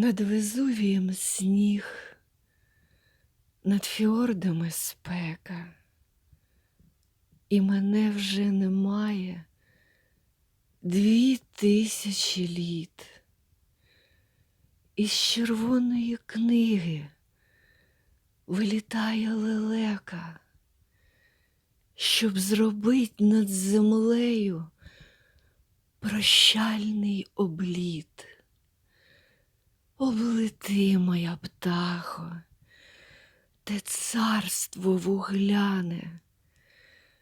Над Везувієм сніг, над фіордами спека, і мене вже немає дві тисячі літ. Із червоної книги вилітає лелека, щоб зробить над землею прощальний обліт. Облети, моя птахо, те царство вугляне,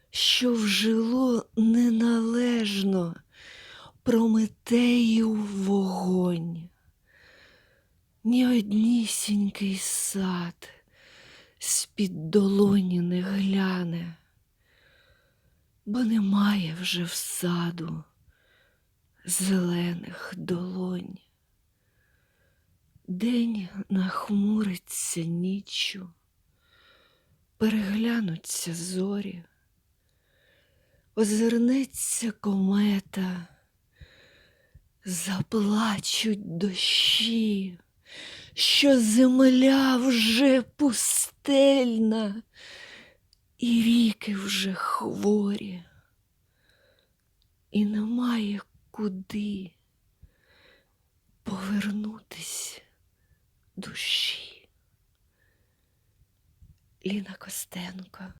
що вжило неналежно Прометеїв вогонь. Ні однісінький сад з-під долоні не гляне, бо немає вже в саду зелених долонь. День нахмуриться ніччю, переглянуться зорі, озирнеться комета, заплачуть дощі, що земля вже пустельна, і ріки вже хворі, і немає куди повернутись душі. Ліна Костенко